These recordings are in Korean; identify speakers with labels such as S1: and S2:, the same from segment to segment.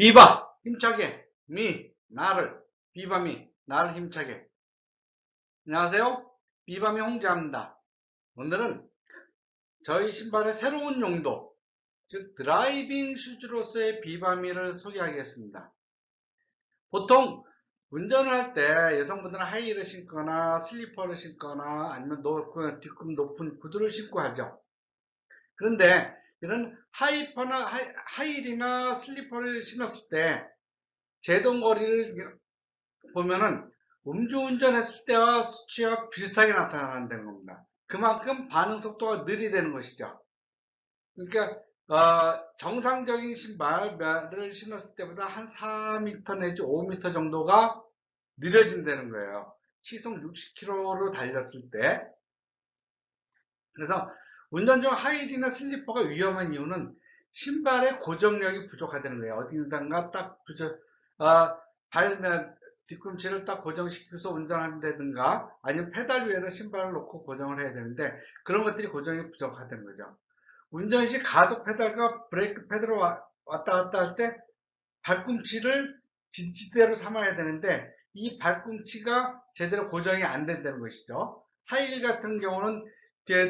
S1: 비바. 힘차게. 미. 나를. 비바미. 나를 힘차게. 안녕하세요. 비바미 홍자입니다. 오늘은 저희 신발의 새로운 용도 즉 드라이빙 슈즈로서의 비바미를 소개하겠습니다. 보통 운전을 할 때 여성분들은 하이힐을 신거나 슬리퍼를 신거나 아니면 높은, 뒤꿈 높은 구두를 신고 하죠. 그런데 이런 하이퍼나 하이, 하이 힐이나 슬리퍼를 신었을 때 제동거리를 보면은 음주운전했을 때와 수치와 비슷하게 나타난다는 겁니다. 그만큼 반응 속도가 느리다는 것이죠. 그러니까 어, 정상적인 신발을 신었을 때보다 한 4m 내지 5m 정도가 느려진다는 거예요. 시속 60km로 달렸을 때. 그래서 운전 중 하이힐이나 슬리퍼가 위험한 이유는 신발의 고정력이 부족하다는 거예요. 어디든가 딱 부족, 어, 발, 뒤꿈치를 딱 고정시켜서 운전한다든가 아니면 페달 위에다 신발을 놓고 고정을 해야 되는데 그런 것들이 고정이 부족하다는 거죠. 운전 시 가속 페달과 브레이크 페달을 왔다 갔다 할 때 발꿈치를 진지대로 삼아야 되는데 이 발꿈치가 제대로 고정이 안 된다는 것이죠. 하이힐 같은 경우는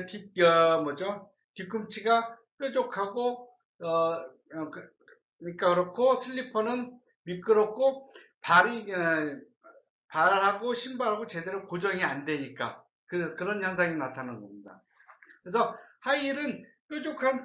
S1: 뒤, 뒤 어, 뭐죠? 뒤꿈치가 뾰족하고 어, 그, 그러니까 그렇고 슬리퍼는 미끄럽고 발이 어, 발하고 신발하고 제대로 고정이 안 되니까 그, 그런 현상이 나타나는 겁니다. 그래서 하이힐은 뾰족한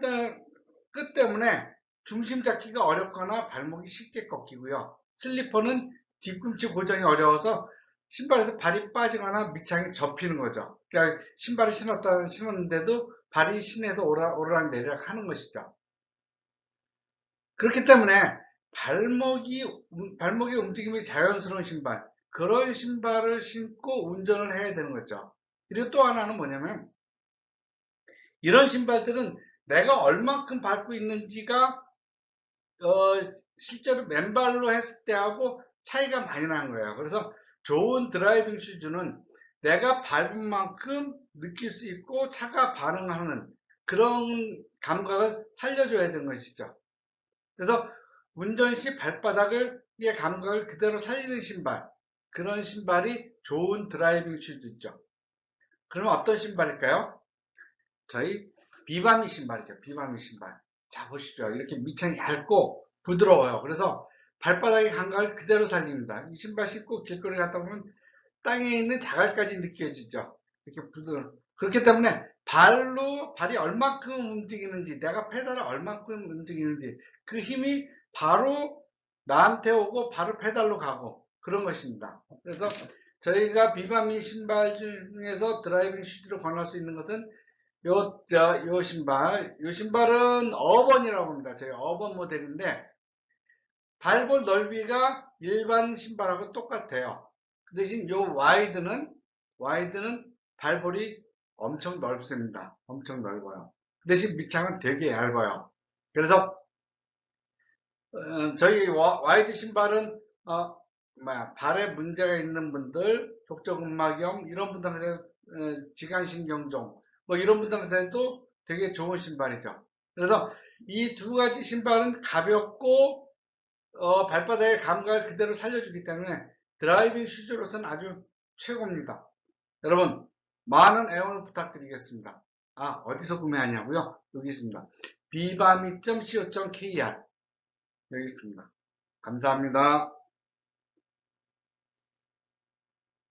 S1: 끝 때문에 중심 잡기가 어렵거나 발목이 쉽게 꺾이고요. 슬리퍼는 뒤꿈치 고정이 어려워서 신발에서 발이 빠지거나 밑창이 접히는 거죠. 그러니까 신발을 신었다 신었는데도 발이 신에서 오르락, 내리락 하는 것이죠. 그렇기 때문에 발목이 발목의 움직임이 자연스러운 신발 그런 신발을 신고 운전을 해야 되는 거죠. 그리고 또 하나는 뭐냐면 이런 신발들은 내가 얼만큼 밟고 있는지가 어, 실제로 맨발로 했을 때하고 차이가 많이 나는 거예요. 그래서 좋은 드라이빙 슈즈는 내가 밟은 만큼 느낄 수 있고 차가 반응하는 그런 감각을 살려줘야 되는 것이죠. 그래서 운전 시 발바닥을 의 감각을 그대로 살리는 신발 그런 신발이 좋은 드라이빙 슈즈죠. 그럼 어떤 신발일까요? 저희 비바미 신발이죠. 비바미 신발. 자 보십시오. 이렇게 밑창이 얇고 부드러워요. 그래서 발바닥의 감각을 그대로 살립니다. 이 신발 신고 길거리 갔다 보면 땅에 있는 자갈까지 느껴지죠. 이렇게 부드러 그렇기 때문에 발로 발이 얼만큼 움직이는지 내가 페달을 얼만큼 움직이는지 그 힘이 바로 나한테 오고 바로 페달로 가고 그런 것입니다. 그래서 저희가 비바미 신발 중에서 드라이빙 슈즈로 권할 수 있는 것은 요, 저, 요 신발, 요 신발은 어번이라고 합니다. 저희 어번 모델인데 발볼 넓이가 일반 신발하고 똑같아요. 그 대신 요 와이드는 와이드는 발볼이 엄청 넓습니다. 엄청 넓어요. 그 대신 밑창은 되게 얇아요. 그래서 어, 저희 와 이드 신발은 어, 뭐야, 발에 문제가 있는 분들, 족저근막염 이런 분들한테 어, 지간신경종 뭐 이런 분들한테도 되게 좋은 신발이죠. 그래서 이 두 가지 신발은 가볍고 어, 발바닥의 감각을 그대로 살려주기 때문에 드라이빙 슈즈로서는 아주 최고입니다. 여러분 많은 애원을 부탁드리겠습니다. 아 어디서 구매하냐고요? 여기 있습니다. 비바미.co.kr 여기 있습니다. 감사합니다.